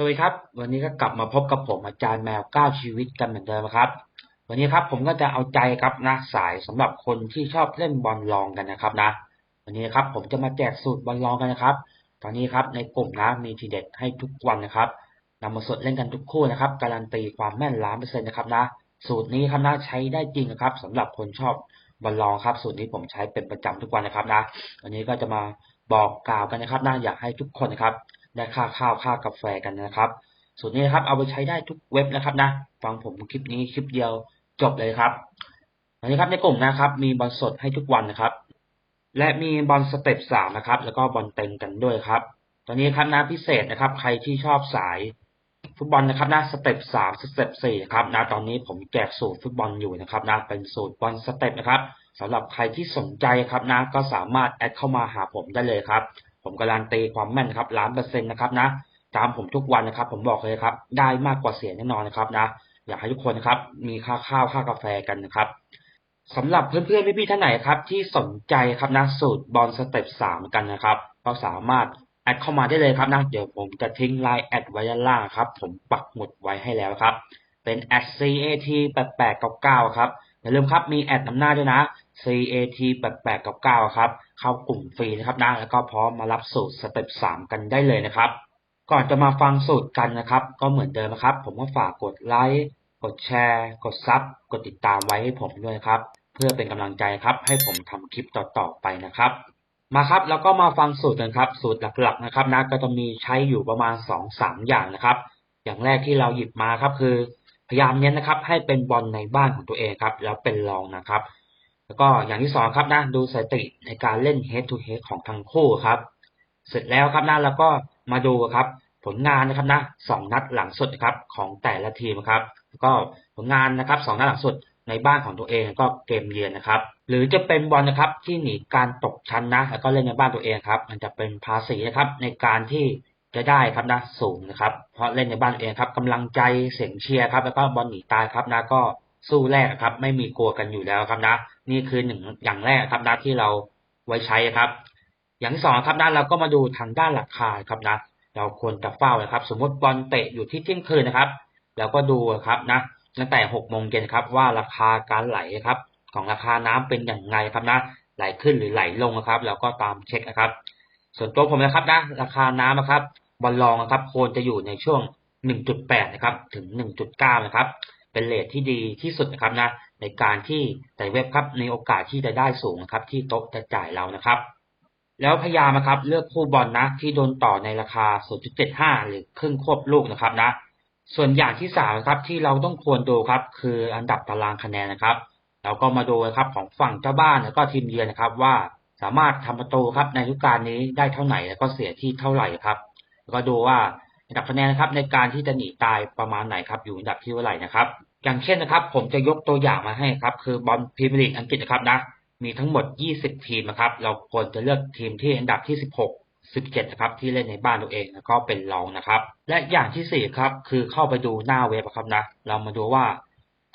สวัสดีครับ วันนี้ก็กลับมาพบกับผมอาจารย์แมวก้าวชีวิตกันเหมือนเดิมครับ วันนี้ครับผมก็จะเอาใจครับนะสายสำหรับคนที่ชอบเล่นบอลลองกันนะครับนะ วันนี้ครับผมจะมาแจกสูตรบอลลองกันนะครับ ตอนนี้ครับในกลุ่มนะมีทีเด็ดให้ทุกวันนะครับนำมาสดเล่นกันทุกคู่นะครับ การันตีความแม่นล้านเปอร์เซ็นต์นะครับนะ สูตรนี้ครับนะใช้ได้จริงนะครับสำหรับคนชอบบอลลองครับ สูตรนี้ผมใช้เป็นประจำทุกวันนะครับนะวันนี้ก็จะมาบอกกล่าวกันนะครับนะอยากให้ทุกคนนะครับ ได้ค่าข้าวค่ากาแฟกันนะครับสูตรนี้นะครับเอาไปใช้ได้ทุกเว็บนะครับนะฟังผมคลิปนี้คลิปเดียวจบเลยครับวันนี้ครับในกลุ่มนะครับ มีบอลสดให้ทุกวันนะครับ และมีบอลสเต็ปสามนะครับ แล้วก็บอลเต็งกันด้วยครับ ตอนนี้ครับนะพิเศษนะครับ ใครที่ชอบสายฟุตบอลนะครับนะสเต็ปสามสเต็ปสี่ครับนะตอนนี้ผมแจกสูตรฟุตบอลอยู่นะครับนะเป็นสูตรบอลสเต็ปนะครับสำหรับใครที่สนใจครับนะก็สามารถแอดเข้ามาหาผมได้เลยครับ ผมการันตีความแม่นครับล้านเปอร์เซ็นต์นะครับนะ ตามผมทุกวันนะครับ ผมบอกเลยครับ ได้มากกว่าเสียแน่นอนนะครับนะ อยากให้ทุกคนนะครับ มีค่าข้าวค่ากาแฟกันนะครับสำหรับเพื่อนๆพี่ๆท่านไหนครับ ที่สนใจครับนะสูตรบอลสเต็ปสามกันนะครับก็สามารถแอดเข้ามาได้เลยครับนะเดี๋ยวผมจะทิ้งไลน์แอดไว้ด้านล่างครับ ผมปักหมุดไว้ให้แล้วครับ เป็น at cat 8 8 9 9ครับอย่าลืมครับมีแอดนำหน้าด้วยนะ cat 8 8 9 9ครับ เข้ากลุ่มฟรีนะครับนะแล้วก็พร้อมมารับสูตรสเต็ป3กันได้เลยนะครับ ก่อนจะมาฟังสูตรกันนะครับ ก็เหมือนเดิมนะครับ ผมก็ฝากกดไลค์กดแชร์ กดซับกดติดตามไว้ให้ผมด้วยครับ เพื่อเป็นกำลังใจครับ ให้ผมทำคลิปต่อๆไปนะครับ มาครับแล้วก็มาฟังสูตรกันครับ สูตรหลักๆนะครับนะก็จะมีใช้อยู่ประมาณ2-3อย่างนะครับ อย่างแรกที่เราหยิบมาครับคือ พยายามเน้นนะครับ ให้เป็นบอลในบ้านของตัวเองครับ แล้วเป็นรองนะครับ แล้วก็อย่างที่สองครับนะดูสถิติในการเล่น head to head ของทั้งคู่ครับ เสร็จแล้วครับนะแล้วก็มาดูครับ ผลงานนะครับนะสองนัดหลังสุดครับของแต่ละทีมครับแล้วก็ผลงานนะครับสองนัดหลังสุดในบ้านของตัวเองก็เกมเยือนนะครับ หรือจะเป็นบอลนะครับที่หนีการตกชั้นนะ แล้วก็เล่นในบ้านตัวเองครับ มันจะเป็นภาษีนะครับในการที่จะได้ครับนะสูงนะครับ เพราะเล่นในบ้านเองครับกำลังใจเสียงเชียร์ครับ แล้วก็บอลหนีตายครับนะก็ สู้แรกครับ ไม่มีกลัวกันอยู่แล้วครับนะ นี่คือหนึ่งอย่างแรกครับนะที่เราไว้ใช้ครับ อย่างสองครับนะเราก็มาดูทางด้านราคาครับนะ เราควรจะเฝ้านะครับ สมมติบอลเตะอยู่ที่เที่ยงคืนนะครับเราก็ดูครับนะตั้งแต่หกโมงเย็นครับ ว่าราคาการไหลครับ ของราคาน้ำเป็นอย่างไรครับนะไหลขึ้นหรือไหลลงนะครับเราก็ตามเช็คนะครับ ส่วนตัวผมนะครับนะ ราคาน้ำนะครับบอลลองนะครับควรจะอยู่ในช่วง 1.8 นะครับ ถึง 1.9 นะครับ เป็นเลทที่ดีที่สุดนะครับนะในการที่แต่เว็บครับในโอกาสที่จะได้สูงนะครับ ที่โต๊ะจะจ่ายเรานะครับ แล้วพยายามนะครับเลือกคู่บอลนะที่โดนต่อในราคา 0.75 หรือครึ่งควบลูกนะครับนะ ส่วนอย่างที่สามครับที่เราต้องควรดูครับ คืออันดับตารางคะแนนนะครับเราก็มาดูนะครับของฝั่งเจ้าบ้านแล้วก็ทีมเยือนนะครับ ว่าสามารถทำประตูครับในฤดูกาลนี้ได้เท่าไหร่แล้วก็เสียที่เท่าไหร่ครับ แล้วก็ดูว่า อันดับคะแนนนะครับในการที่จะหนีตายประมาณไหนครับอยู่อันดับที่เท่าไหร่นะครับ อย่างเช่นนะครับ ผมจะยกตัวอย่างมาให้ครับ คือบอลพรีเมียร์ลีกอังกฤษนะครับนะมีทั้งหมด 20 ทีมนะครับ เราควรจะเลือกทีมที่อันดับที่ 16 17นะครับที่เล่นในบ้านตัวเองแล้วก็เป็นรองนะครับ และอย่างที่ 4 ครับ คือเข้าไปดูหน้าเว็บครับนะ เรามาดูว่า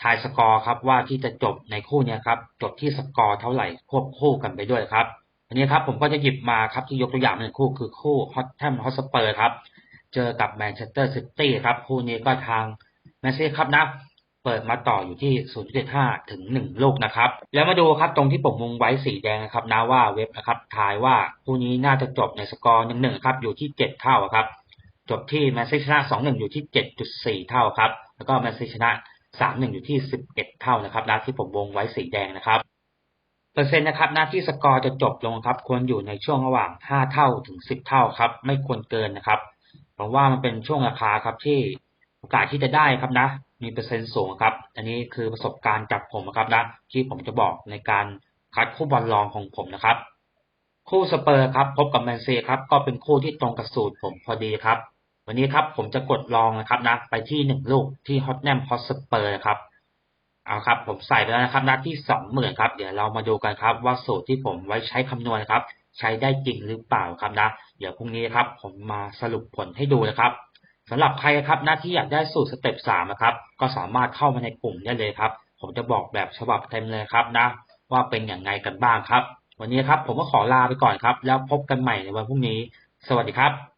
ทายสกอร์ครับว่าที่จะจบในคู่นี้ครับจบที่สกอร์เท่าไหร่ควบคู่กันไปด้วยครับอันนี้ครับผมก็จะหยิบมาครับที่ยกตัวอย่างหนึ่งคู่คือคู่ฮอตแทมฮอตสเปอร์ครับ เจอกับแมนเชสเตอร์ซิตี้ครับคู่นี้ก็ทางแมนเชสเตอร์ครับนะ เปิดมาต่ออยู่ที่ 0.5 ถึง 1 ลูกนะครับ แล้วมาดูครับตรงที่ผมวงไว้สีแดงนะครับนะว่าเว็บนะครับทายว่าคู่นี้น่าจะจบในสกอร์1 1ครับอยู่ที่ 7 เท่าครับ จบที่แมนซีชนะ 2-1 อยู่ที่ 7.4 เท่าครับ แล้วก็แมนซีชนะ 3-1 อยู่ที่ 11 เท่านะครับนะที่ผมวงไว้สีแดงนะครับเปอร์เซ็นต์นะครับหน้าที่สกอร์จะจบลงครับ ควรอยู่ในช่วงระหว่าง 5 เท่าถึง 10 เท่าครับ ไม่ควรเกินนะครับ เพราะว่ามันเป็นช่วงราคาครับที่โอกาสที่จะได้ครับนะ มีเปอร์เซ็นต์สูงครับ อันนี้คือประสบการณ์จากผมนะครับนะที่ผมจะบอกในการคัดคู่บอลรองของผมนะครับ คู่สเปอร์ครับ พบกับแมนซีครับ ก็เป็นคู่ที่ตรงกับสูตรผมพอดีครับ วันนี้ครับผมจะกดลองนะครับนะ ไปที่หนึ่งลูกที่ฮอตแนมฮอตสเปอร์ครับเอาครับ ผมใส่ไปแล้วนะครับนัดที่สองหมื่นครับ เดี๋ยวเรามาดูกันครับ ว่าสูตรที่ผมไว้ใช้คำนวณครับ ใช้ได้จริงหรือเปล่าครับนะ เดี๋ยวพรุ่งนี้ครับผมมาสรุปผลให้ดูนะครับสำหรับใครครับหน้าที่อยากได้สูตรสเต็ปสามนะครับ ก็สามารถเข้ามาในกลุ่มได้เลยครับ ผมจะบอกแบบฉบับเต็มเลยครับนะ ว่าเป็นอย่างไงกันบ้างครับ วันนี้ครับผมก็ขอลาไปก่อนครับ แล้วพบกันใหม่ในวันพรุ่งนี้ สวัสดีครับ